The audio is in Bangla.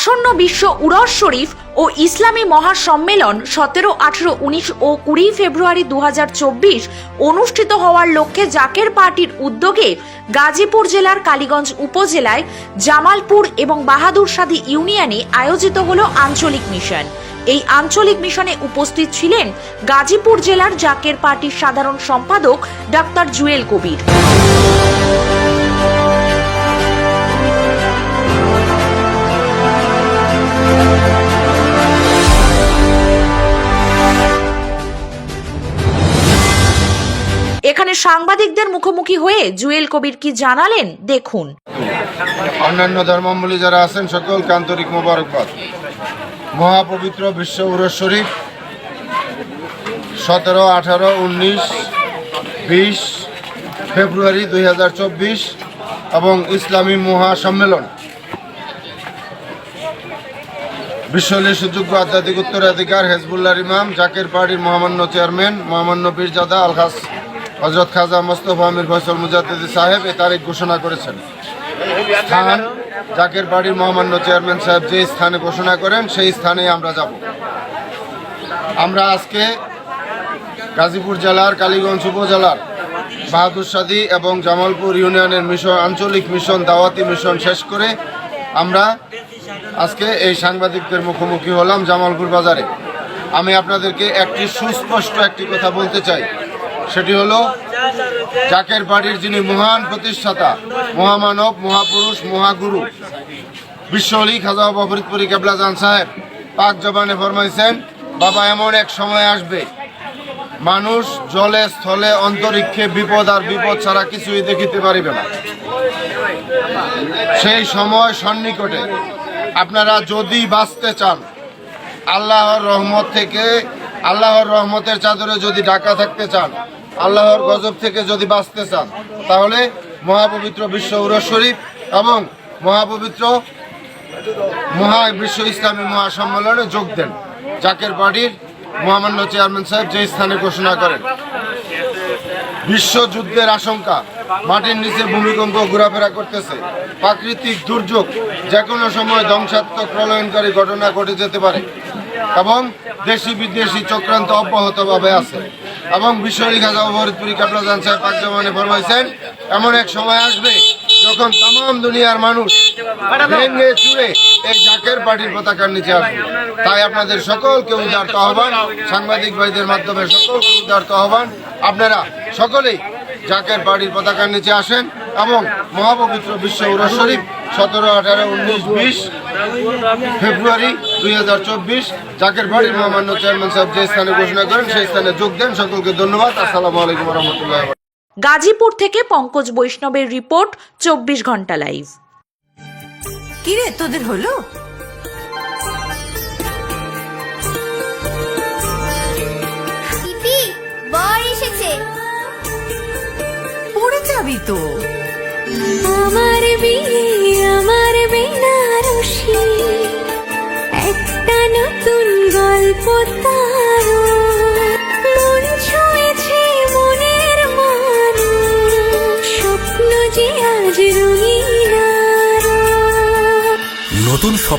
আসন্ন বিশ্ব উরস শরীফ ও ইসলামী মহাসম্মেলন সতেরো, আঠেরো, উনিশ ও কুড়ি ফেব্রুয়ারি দু হাজার চব্বিশ অনুষ্ঠিত হওয়ার লক্ষ্যে জাকের পার্টির উদ্যোগে গাজীপুর জেলার কালীগঞ্জ উপজেলায় জামালপুর এবং বাহাদুর সাদি ইউনিয়নে আয়োজিত হল আঞ্চলিক মিশন। এই আঞ্চলিক মিশনে উপস্থিত ছিলেন গাজীপুর জেলার জাকের পার্টির সাধারণ সম্পাদক ডাক্তার জুয়েল কবির। এখানে সাংবাদিকদের মুখোমুখি হয়ে জুয়েল কবির কি জানালেন, দেখুন। অন্যান্য ধর্মাবলী যারা আছেন, সকলকে আন্তরিক মোবারকবাদ। মহাপবিত্র বিশ্ব উরস শরীফ, সতেরো, আঠারো, উনিশ, বিশ ফেব্রুয়ারি দুই হাজার চব্বিশ এবং ইসলামী মহাসম্মেলন। বিশ্বলি সুযোগ্য আধ্যাত্মিক উত্তরাধিকার হেজবুল্লাহ ইমাম জাকের পার্টির মহামান্য চেয়ারম্যান, মহামান্য পীরজাদা আলহাস হজরত খাজা মোস্তফা আমির ফয়সল মুজাদ্দিদি সাহেব এ তারিখ ঘোষণা করেছেন। স্থান জাকের বাড়ির মহামান্য চেয়ারম্যান সাহেব যে স্থানে ঘোষণা করেন, সেই স্থানে আমরা যাব। আমরা আজকে গাজীপুর জেলার, কালীগঞ্জ উপজেলার, বাহাদুর সাদি এবং জামালপুর ইউনিয়নের মিশন, আঞ্চলিক মিশন, দাওয়াতি মিশন শেষ করে আমরা আজকে এই সাংবাদিকদের মুখোমুখি হলাম জামালপুর বাজারে। আমি আপনাদেরকে একটি সুস্পষ্ট একটি কথা বলতে চাই। সেটি হলো জাকের বাড়ির যিনি মহান প্রতিষ্ঠাতা, মহামানব, মহাপুরুষ, মহাগুরু বিশ্বলি খাজা বাবা ফরিদপুরি কেবলা জান সাহেব, পাক জবানে ফরমাইছেন, বাবা, এমন এক সময় আসবে। মানুষ জলে, স্থলে, অন্তরিক্ষে বিপদ আর বিপদ ছাড়া কিছুই দেখিতে পারিবে না। সেই সময় সন্নিকটে আপনারা যদি বাঁচতে চান, আল্লাহর রহমত থেকে, আল্লাহর রহমতের চাদরে যদি ঢাকা থাকতে চান আল্লাহর গজব থেকে যদি বাঁচতে চান, তাহলে মহাপবিত্র বিশ্ব উরস শরীফ এবং মহাপবিত্র মহা বিশ্ব ইসলামী মহাসম্মেলনে যোগ দেন। জাকের পার্টির মহামান্য চেয়ারম্যান সাহেব যে স্থানে ঘোষণা করেন। বিশ্বযুদ্ধের আশঙ্কা, মাটির নিচে ভূমিকম্প ঘোরাফেরা করতেছে। প্রাকৃতিক দুর্যোগ যে কোনো সময় ধ্বংসাত্মক প্রলয়নকারী ঘটনা ঘটে যেতে পারে এবং দেশি বিদেশি চক্রান্ত অব্যাহতভাবে আছে। এবং বিশ্বরী খাজা ফরিদপুরি কাপড়াজান সাহেব পাকজামানে ফরমাইছেন, এমন এক সময় আসবে যখন তাম দুনিয়ার মানুষ ভেঙে চুড়ে এই জাকের পার্টির পতাকার নিচে আসবে। তাই আপনাদের সকলকে উদার্ত আহ্বান, সাংবাদিক ভাইদের মাধ্যমে সকলকে উদার্ত আহ্বান, আপনারা সকলেই জাকের পার্টির পতাকার নিচে আসেন এবং মহাপবিত্র বিশ্ব উরস শরীফ সতেরো আঠারো উনিশ বিশ ফেব্রুয়ারি দুই হাজার চব্বিশ। জাকের বাড়ির মহামান্য চেয়ারম্যান সাহেব যে স্থানে ঘোষণা করেন সেই স্থানে যোগ দেন। সকলকে ধন্যবাদ। আসসালামু আলাইকুম রহমতুল্লাহ গাজীপুর থেকে পঙ্কজ বৈষ্ণবের রিপোর্ট চব্বিশ ঘণ্টা লাইভ। কিরে তোদের হলো? পড়ে যাবি তো। আমার বিয়ে